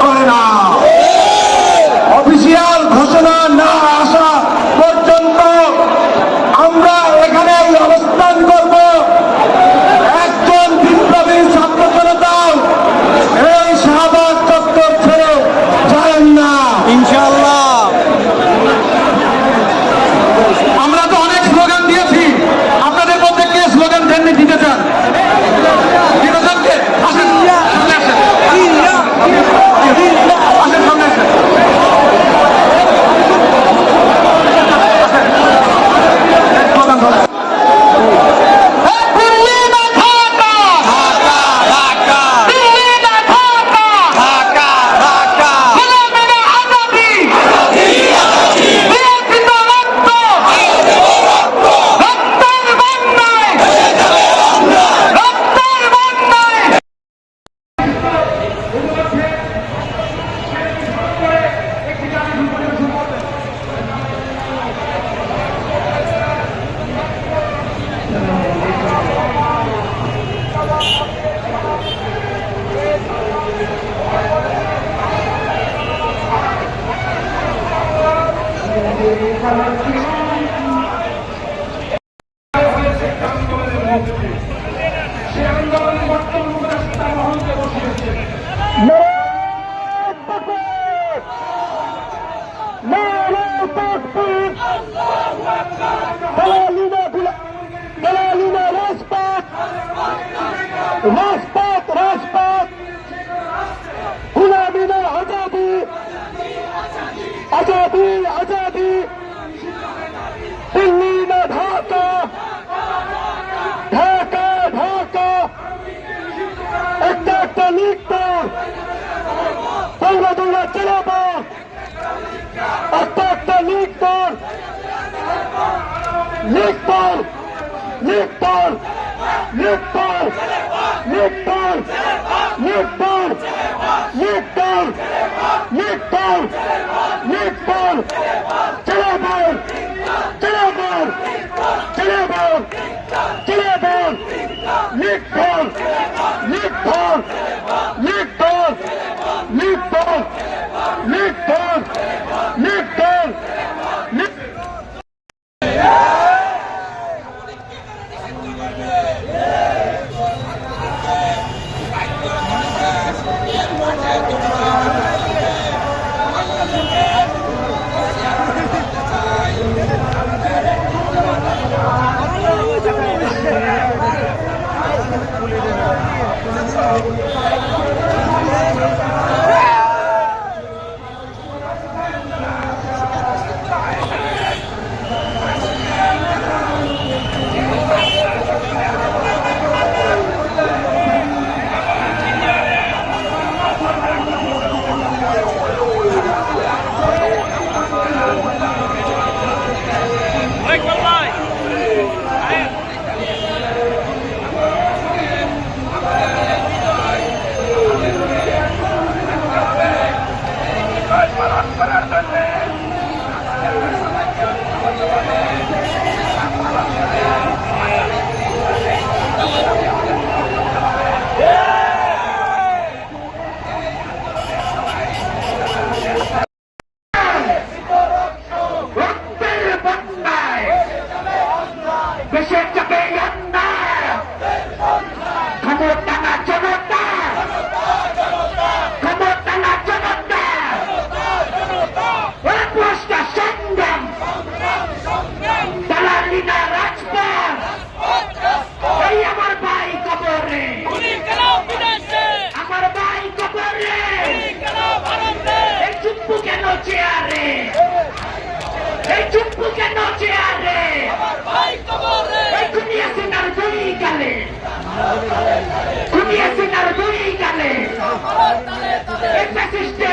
করে না অফিসিয়াল ঘোষণা না দাবি আজাদি। দিল্লি না একটা একটা লিখতে তোমরা তোমরা একটা একটা লিখতে লিখতে লিখতে লিখতে লিখতে Nippon! Nippon! Nippon! Nippon! এই চুপ্পু কেন চেয়ারে এই দুনিয়া সিনার দুই গালে। দুনিয়া সিনার দুই গালে। এই প্যাসিস্টে